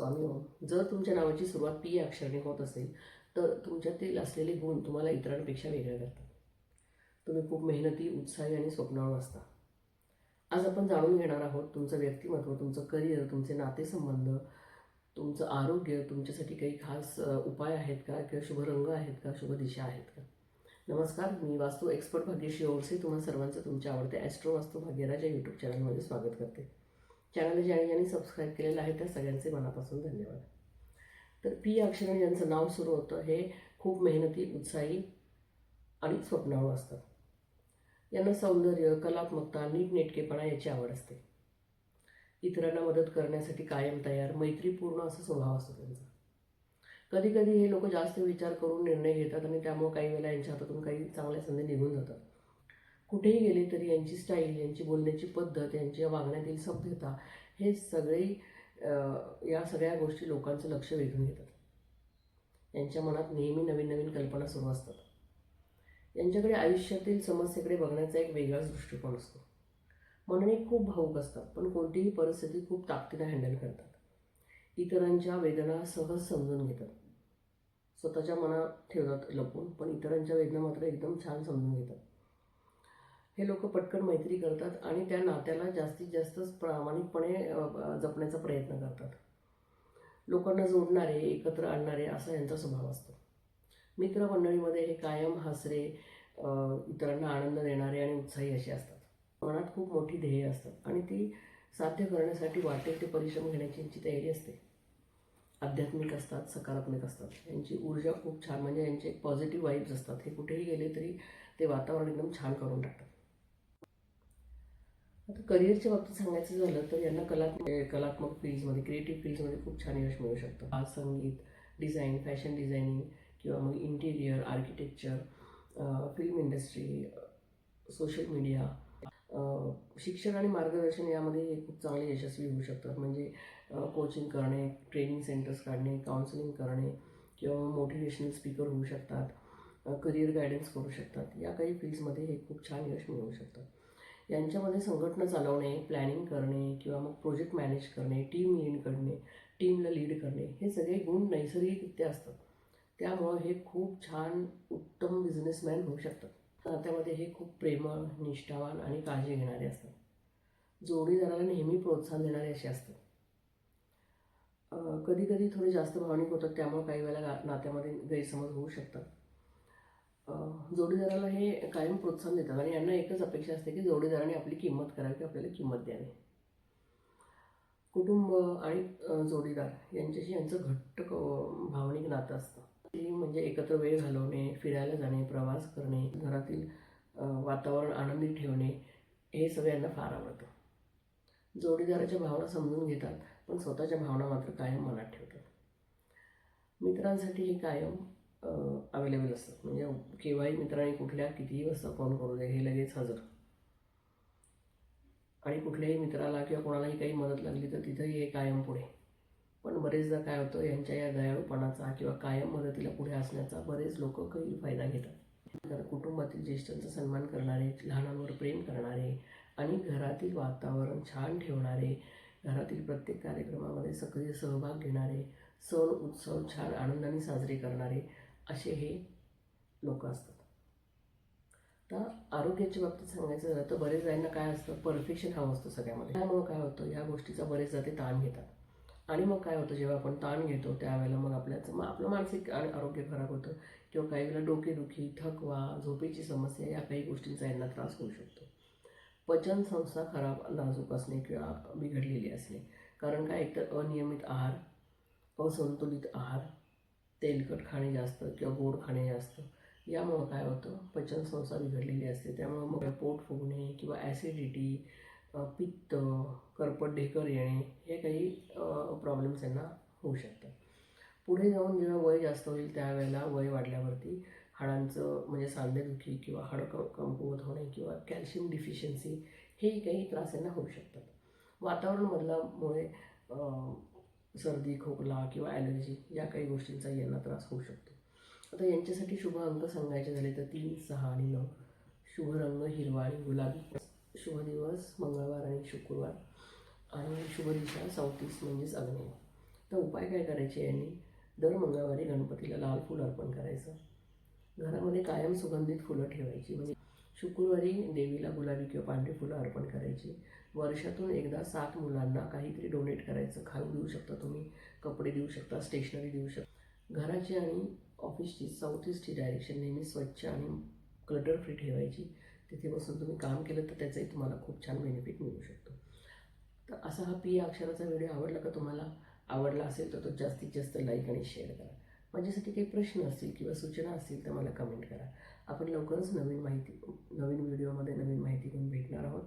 स्वामी हो. जर तुमच्या नावाची सुरुवात पी या अक्षराने होत असेल तर तुमच्यातील असलेले गुण तुम्हाला इतरांपेक्षा वेगळे करतात. तुम्ही खूप मेहनती उत्साही आणि स्वप्नाळू असता. आज आपण जाणून घेणार आहोत तुमचं व्यक्तिमत्व तुमचं करिअर तुमचे नातेसंबंध तुमचं आरोग्य तुमच्यासाठी काही खास उपाय आहेत का किंवा शुभ रंग आहेत का शुभ दिशा आहेत का? नमस्कार मी वास्तू एक्सपर्ट भाग्यश्री ओळसे तुम्हा सर्वांचं तुमच्या आवडत्या ॲस्ट्रो वास्तू भाग्यराज या यूट्यूब चॅनलमध्ये स्वागत करते. चॅनल ज्याने ज्यांनी सबस्क्राईब केलेलं आहे त्या सगळ्यांचे मनापासून धन्यवाद. तर पी या ज्यांचं नाव सुरू होतं हे खूप मेहनती उत्साही आणि स्वप्नाळू असतात. यांना सौंदर्य कलात्मकता नीटनेटकेपणा याची आवड असते. इतरांना मदत करण्यासाठी कायम तयार मैत्रीपूर्ण असा स्वभाव असतो त्यांचा. कधीकधी हे लोक जास्त विचार करून निर्णय घेतात आणि त्यामुळे काही वेळेला यांच्या हातातून काही चांगल्या संधी निघून जातात. कुठेही गेले तरी यांची स्टाईल यांची बोलण्याची पद्धत यांच्या वागण्यातील सभ्यता हे सगळे या सगळ्या गोष्टी लोकांचं लक्ष वेधून घेतात. यांच्या मनात नेहमी नवीन नवीन कल्पना सुरू असतात. यांच्याकडे आयुष्यातील समस्येकडे बघण्याचा एक वेगळाच दृष्टिकोन असतो. मनने खूप भाऊक असतात पण कोणतीही परिस्थिती खूप ताकदीनं हँडल करतात. इतरांच्या वेदना सहज समजून घेतात. स्वतःच्या मनात ठेवतात लपून पण इतरांच्या वेदना मात्र एकदम छान समजून घेतात. हे लोक पटकन मैत्री करतात आणि त्या नात्याला जास्तीत जास्त प्रामाणिकपणे जपण्याचा प्रयत्न करतात. लोकांना जोडणारे एकत्र आणणारे असा यांचा स्वभाव असतो. मित्रमंडळीमध्ये हे कायम हसरे इतरांना आनंद देणारे आणि उत्साही असे असतात. मनात खूप मोठी ध्येय असतात आणि ती साध्य करण्यासाठी वाटेल ते परिश्रम घेण्याची यांची तयारी असते. आध्यात्मिक असतात सकारात्मक असतात. यांची ऊर्जा खूप छान म्हणजे यांचे एक पॉझिटिव्ह वाईब्स असतात. हे कुठेही गेले तरी ते वातावरण एकदम छान करून टाकतात. आता करिअरच्या बाबतीत सांगायचं झालं तर यांना कलात्मक कलात्मक फील्डमध्ये क्रिएटिव्ह फील्डमध्ये खूप छान यश मिळू शकतं. आज संगीत डिझाईन फॅशन डिझायनिंग किंवा मग interior architecture film industry social media शिक्षण आणि मार्गदर्शन यामध्ये हे खूप चांगले यशस्वी होऊ शकतात. म्हणजे कोचिंग करणे ट्रेनिंग सेंटर्स काढणे काउन्सिलिंग करणे किंवा मोटिवेशनल स्पीकर होऊ शकतात. करिअर गायडन्स करू शकतात. या काही फील्ड्समध्ये हे खूप छान यश मिळवू शकतात यांच्यामध्ये संघटना चालवणे प्लॅनिंग करणे किंवा मग प्रोजेक्ट मॅनेज करणे टीम लीड करणे टीमला लीड करणे हे सगळे गुण नैसर्गिकरित्या असतात. त्यामुळं हे खूप छान उत्तम बिझनेसमॅन होऊ शकतात. नात्यामध्ये हे खूप प्रेमळ निष्ठावान आणि काळजी घेणारे असतात. जोडीदाराला नेहमी प्रोत्साहन देणारे असे असतात. कधी कधी थोडे जास्त भावनिक होतात त्यामुळे काही वेळेला नात्यामध्ये गैरसमज होऊ शकतात. जोडीदाराला हे कायम प्रोत्साहन देतात आणि यांना एकच अपेक्षा असते की जोडीदाराने आपली किंमत करावी आपल्याला किंमत द्यावी. कुटुंब आणि जोडीदार यांच्याशी यांचं घट्ट भावनिक नातं असतं. ते म्हणजे एकत्र वेळ घालवणे फिरायला जाणे प्रवास करणे घरातील वातावरण आनंदी ठेवणे हे सगळ्यांना फार आवडतं. जोडीदाराच्या भावना समजून घेतात पण स्वतःच्या भावना मात्र कायम मनात ठेवतात. मित्रांसाठी हे कायम अवेलेबल असतात. म्हणजे केव्हाही मित्रांनी कुठल्या कितीही वाजता फोन करू दे हे लगेच हजर. आणि कुठल्याही मित्राला किंवा कोणालाही काही मदत लागली तर तिथंही हे कायम पुढे. पण बरेचदा काय होतं यांच्या या दयाळूपणाचा किंवा कायम मदतीला पुढे असण्याचा बरेच लोक काही फायदा घेतात. तर कुटुंबातील ज्येष्ठांचा सन्मान करणारे लहानांवर प्रेम करणारे आणि घरातील वातावरण छान ठेवणारे घरातील प्रत्येक कार्यक्रमामध्ये सक्रिय सहभाग घेणारे सण उत्सव छान आनंदाने साजरे करणारे असे हे लोक असतात. तर आरोग्याच्या बाबतीत सांगायचं झालं तर बरेच जणांना काय असतं परफेक्शन हवं असतं सगळ्यामध्ये. त्यामुळं काय होतं या गोष्टीचा बरेच ते ताण घेतात. आणि मग काय होतं जेव्हा आपण ताण घेतो त्यावेळेला मग आपल्याचं मग आपलं मानसिक आणि आरोग्य खराब होतं किंवा काही वेळेला डोकेदुखी थकवा झोपेची समस्या या काही गोष्टींचा यांना त्रास होऊ शकतो. पचन संस्था खराब नाजूक असणे किंवा बिघडलेली असणे. कारण काय? एकतर अनियमित आहार असंतुलित आहार तेलकट खाणे जास्त किंवा गोड खाणे जास्त. यामुळं काय होतं? पचनसंस्था बिघडलेली असते. त्यामुळं मग पोट फुगणे किंवा ॲसिडिटी पित्त करपट ढेकर येणे हे काही प्रॉब्लेम्स यांना होऊ शकतात. पुढे जाऊन जेव्हा वय जास्त होईल त्यावेळेला वय वाढल्यावरती हाडांचं म्हणजे सांधेदुखी किंवा हाडं क कमकुवत होणे किंवा कॅल्शियम डिफिशियन्सी हे काही त्रास यांना होऊ शकतात. वातावरण बदलामुळे सर्दी खोकला किंवा ॲलर्जी या काही गोष्टींचा यांना त्रास होऊ शकतो. आता यांच्यासाठी शुभ अंक सांगायचे झाले तर तीन सहा आणि नऊ. शुभ रंग हिरवा आणि गुलाबी. शुभ दिवस मंगळवार आणि शुक्रवार. आणि शुभ दिशा चौतीस म्हणजेच अग्नेय तर उपाय काय करायचे यांनी? दर मंगळवारी गणपतीला लाल फूल अर्पण करायचं. घरामध्ये कायम सुगंधित फुलं ठेवायची. म्हणजे शुक्रवारी देवीला गुलाबी किंवा पांढरी फुलं अर्पण करायची. वर्षातून एकदा सात मुलांना काहीतरी डोनेट करायचं. खाऊ देऊ शकता तुम्ही कपडे देऊ शकता स्टेशनरी देऊ शकता. घराची आणि ऑफिसची साऊथ ईस्टची डायरेक्शन नेहमी स्वच्छ आणि क्लटर फ्री ठेवायची. तिथे बसून तुम्ही काम केलं तर त्याचाही तुम्हाला खूप छान बेनिफिट मिळू शकतो. तर असा हा पी अक्षराचा व्हिडिओ आवडला का तुम्हाला? आवडला असेल तर तो जास्तीत जास्त लाईक आणि शेअर करा. माझ्यासाठी काही प्रश्न असतील किंवा सूचना असतील तर मला कमेंट करा. आपण लवकरच नवीन माहिती नवीन व्हिडिओमध्ये नवीन माहिती घेऊन भेटणार आहोत.